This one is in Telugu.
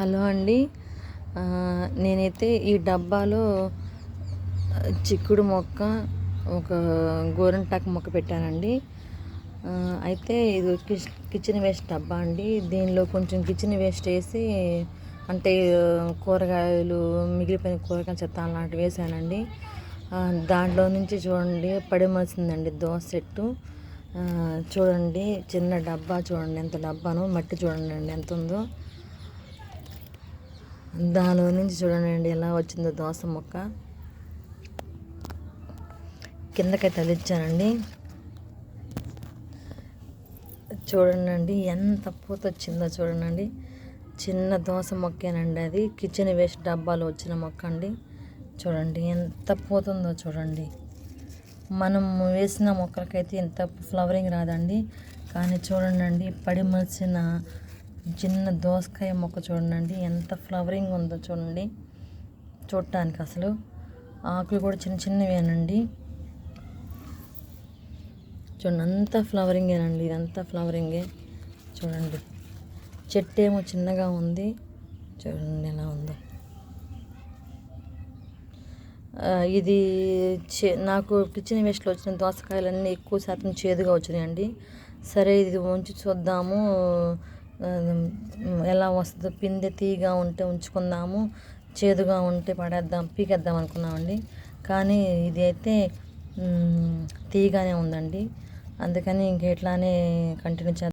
హలో అండి. నేనైతే ఈ డబ్బాలో చిక్కుడు మొక్క ఒక గోరంటాకు మొక్క పెట్టానండి. అయితే ఇది కిచెన్ వేస్ట్ డబ్బా అండి. దీనిలో కొంచెం కిచెన్ వేస్ట్ వేసి అంటే కూరగాయలు మిగిలిపోయిన కూరగాయల చెత్త అలాంటివి వేసానండి. దాంట్లో నుంచి చూడండి పడిమోసిందండి దోశ సెట్టు చూడండి చిన్న డబ్బా చూడండి ఎంత డబ్బాను మట్టి చూడండి ఎంత ఉందో. దానిలో నుంచి చూడండి ఎలా వచ్చిందో దోస మొక్క. కిందకైతే తలిచ్చానండి చూడండి ఎంత పూత వచ్చిందో చూడండి చిన్న దోస మొక్కేనండి అది. కిచెన్ వేస్ట్ డబ్బాలో వచ్చిన మొక్క అండి. చూడండి ఎంత పూత ఉందో చూడండి. మనం వేసిన మొక్కలకైతే ఇంత ఫ్లవరింగ్ రాదండి. కానీ చూడండి పడి మలిసిన చిన్న దోసకాయ మొక్క చూడండి. ఎంత ఫ్లవరింగ్ ఉందో చూడండి. చూడటానికి అసలు ఆకులు కూడా చిన్న చిన్నవేనండి చూడండి అంతా ఫ్లవరింగేనండి ఇదంతా ఫ్లవరింగే చూడండి. చెట్టు ఏమో చిన్నగా ఉంది. చూడండి ఎలా ఉందో. ఇది చే నాకు కిచెన్ వేస్ట్లో వచ్చిన దోసకాయలన్నీ ఎక్కువ శాతం చేదుగా వచ్చినాయండి. సరే ఇది ఉంచి చూద్దాము. ఎలా వస్తుందో పిందె తీగా ఉంటే ఉంచుకుందాము చేదుగా ఉంటే పడేద్దాం పీకేద్దాం అనుకున్నామండి. కానీ ఇది అయితే తీగానే ఉందండి. అందుకని ఇంక ఇట్లానే కంటిన్యూ చేద్దాం.